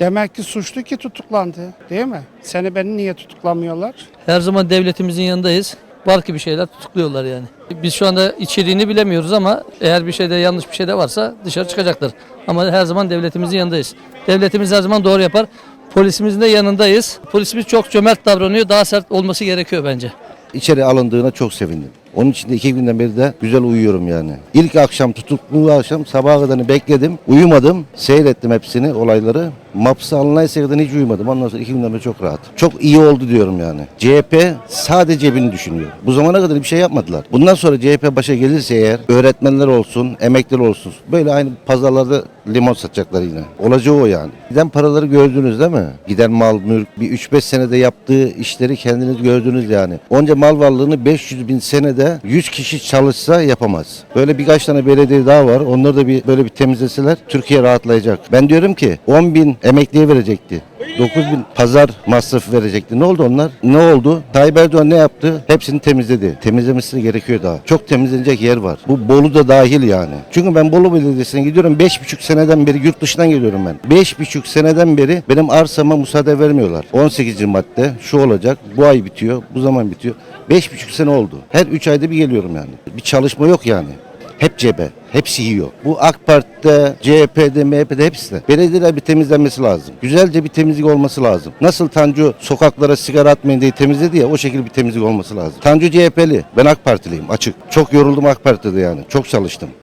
Demek ki suçlu ki tutuklandı değil mi? Seni beni niye tutuklamıyorlar? Her zaman devletimizin yanındayız. Var ki bir şeyler tutukluyorlar yani. Biz şu anda içeriğini bilemiyoruz ama eğer bir şeyde yanlış bir şey de varsa dışarı çıkacaktır. Ama her zaman devletimizin yanındayız. Devletimiz her zaman doğru yapar. Polisimizin de yanındayız. Polisimiz çok cömert davranıyor. Daha sert olması gerekiyor bence. İçeri alındığına çok sevindim. Onun için de iki günden beri de güzel uyuyorum yani. İlk akşam tutuklu akşam sabaha kadarını bekledim. Uyumadım. Seyrettim hepsini olayları. Maps'a alınaysa kadar hiç uyumadım. Ondan sonra iki günden beri çok rahat. Çok iyi oldu diyorum yani. CHP sadece cebini düşünüyor. Bu zamana kadar bir şey yapmadılar. Bundan sonra CHP başa gelirse eğer öğretmenler olsun, emekliler olsun. Böyle aynı pazarlarda limon satacaklar yine. Olacağı o yani. Giden paraları gördünüz değil mi? Giden mal, mülk bir 3-5 senede yaptığı işleri kendiniz gördünüz yani. Onca mal varlığını 500 bin senede 100 kişi çalışsa yapamaz. Böyle birkaç tane belediye daha var. Onları da bir böyle bir temizleseler Türkiye rahatlayacak. Ben diyorum ki 10 bin emekliye verecekti. 9 bin pazar masrafı verecekti. Ne oldu onlar? Ne oldu? Tayyip Erdoğan ne yaptı? Hepsini temizledi. Temizlemesi gerekiyor daha. Çok temizlenecek yer var. Bu Bolu da dahil yani. Çünkü ben Bolu Belediyesi'ne gidiyorum. 5,5 seneden beri yurt dışından geliyorum ben. 5,5 seneden beri benim arsama müsaade vermiyorlar. 18. madde şu olacak. Bu ay bitiyor. Bu zaman bitiyor. 5,5 sene oldu. Her 3 ayda bir geliyorum yani. Bir çalışma yok yani. Hep cebe. Hepsi yiyor. Bu AK Parti'de, CHP'de, MHP'de hepsi de. Belediyeler bir temizlenmesi lazım. Güzelce bir temizlik olması lazım. Nasıl Tanju sokaklara sigara atmayın diye temizledi ya o şekilde bir temizlik olması lazım. Tanju CHP'li. Ben AK Partiliyim açık. Çok yoruldum AK Parti'de yani. Çok çalıştım.